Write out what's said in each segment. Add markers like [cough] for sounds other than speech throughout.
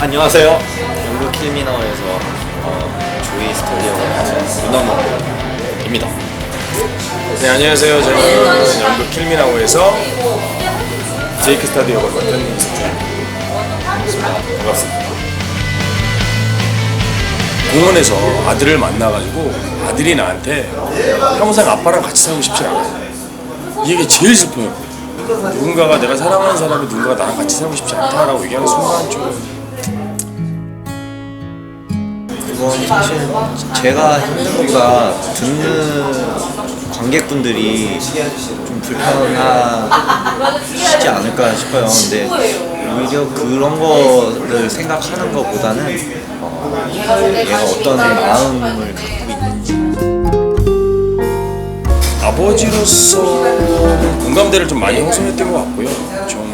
안녕하세요. 영국 킬미나워에서 어, 조이 스토리 역을 맡은 문원호입니다. 네 안녕하세요. 저는 연극 킬미나우에서 제이크 스타드 역을 맡은 이석준입니다. 반갑습니다. 공원에서 아들을 만나가지고 아들이 나한테 평생 아빠랑 같이 살고 싶지 않아. 이게 제일 슬퍼요. 누군가가 내가 사랑하는 사람이 누군가가 나랑 같이 살고 싶지 않다라고 얘기하는 순간 좀 이건 사실 제가 힘들기가 듣는 관객분들이 좀 불편하시지 않을까 싶어요. 근데 오히려 그런 거를 생각하는 것보다는 어, 얘가 어떤 마음을 갖고 있는지 아버지로서 공감대를 좀 많이 형성했던 것 같고요. 좀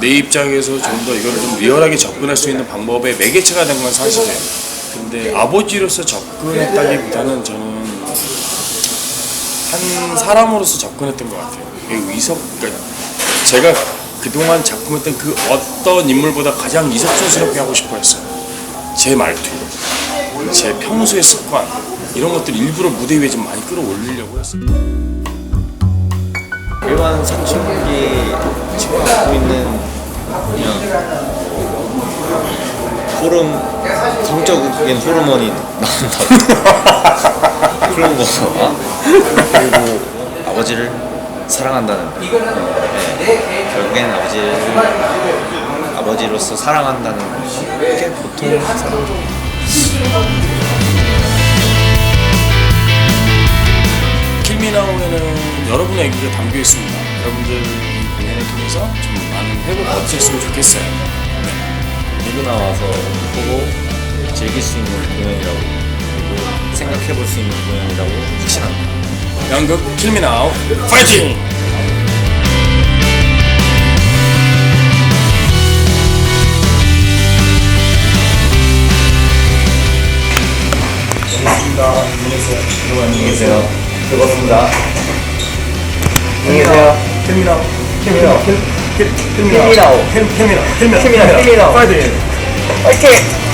내 입장에서 좀 더 이거를 좀 리얼하게 접근할 수 있는 방법의 매개체가 된 건 사실이에요. 근데 아버지로서 접근했다기보다는 저는 한 사람으로서 접근했던 것 같아요. 그 이석, 그러니까 제가 그동안 작품했던 그 어떤 인물보다 가장 이석준스럽게 하고 싶어 했어요. 제 말투, 제 평소의 습관, 이런 것들 일부러 무대 위에 좀 많이 끌어올리려고 했어요. 일반 사춘기 지금 갖고 있는 그냥 호르 성적인 호르몬이 나온다 [laughs] 그런 거가 그리고 아버지를 사랑한다는 네. 결국엔 아버지를 아버지로서 사랑한다는 게 보통 사람 킬미나우에는 여러분의 얘기가 담겨 있습니다. 여러분들 이 공연을 통해서 좀 많은 회복 얻으셨으면 좋겠어요. 누구 나 와서 보고 즐길 수 있는 공연이라고 그리고 생각해 볼 수 있는 공연이라고 확신합니다. 연극 킬미나우 파이팅! 안녕히 계세요. 즐겁습니다. 안녕히 계세요. 킬미나우 킬미나우. 킬미나우 킬미나우. 킬미나우. 파이팅! 화이팅!